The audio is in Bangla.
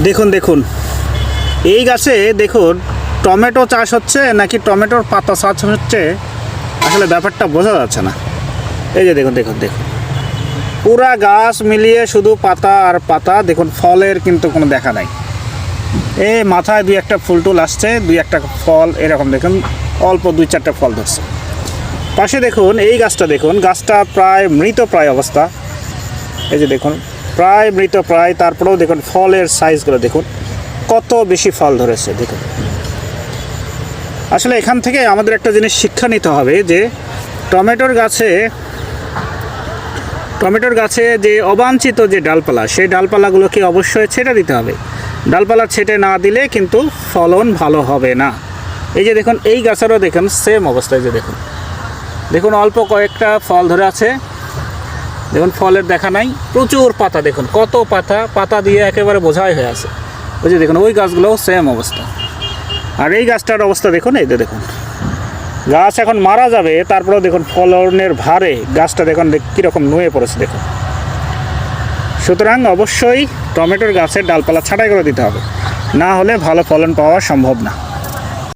দেখুন দেখুন। এই গাছে দেখুন, টমেটো চাষ হচ্ছে নাকি টমেটোর পাতা চাষ হচ্ছে? আসলে ব্যাপারটা বোঝা যাচ্ছে না। এই যে দেখুন দেখুন দেখুন। পুরা গাছ মিলিয়ে শুধু পাতা আর পাতা, দেখুন, ফলের কিন্তু কোনো দেখা নাই। এ মাথায় দুই একটা ফুল টুল আসছে, দুই একটা ফল এরকম দেখুন, অল্প দুই চারটা ফল ধরছে। পাশে দেখুন, এই গাছটা দেখুন, গাছটা প্রায় মৃত প্রায় অবস্থা। এই যে দেখুন প্রায় মৃত প্রায়, তারপরেও দেখুন ফলের সাইজগুলো দেখুন, কত বেশি ফল ধরেছে, দেখুন। আসলে এখান থেকে আমাদের একটা জিনিস শিক্ষা নিতে হবে যে টমেটোর গাছে টমেটোর গাছে যে অবাঞ্ছিত যে ডালপালা, সেই ডালপালাগুলোকে অবশ্যই ছেটে দিতে হবে। ডালপালা ছেটে না দিলে কিন্তু ফলন ভালো হবে না। এই যে দেখুন, এই গাছেরও দেখুন সেম অবস্থায় যে দেখুন। দেখুন, অল্প কয়েকটা ফল ধরে আছে। দেখুন, ফলের দেখা নাই, প্রচুর পাতা দেখুন, কত পাতা পাতা দিয়ে একেবারে বোঝাই হয়ে আছে। ওই যে দেখুন, ওই গাছগুলোও সেম অবস্থা। আর এই গাছটার অবস্থা দেখুন, এই দেখুন। গাছ এখন মারা যাবে, তারপরেও দেখুন, ফলনের ভারে গাছটা দেখুন কীরকম নুয়ে পড়েছে, দেখুন। সুতরাং অবশ্যই টমেটোর গাছের ডালপালা ছাঁটাই করে দিতে হবে। না হলে ভালো ফলন পাওয়া সম্ভব না।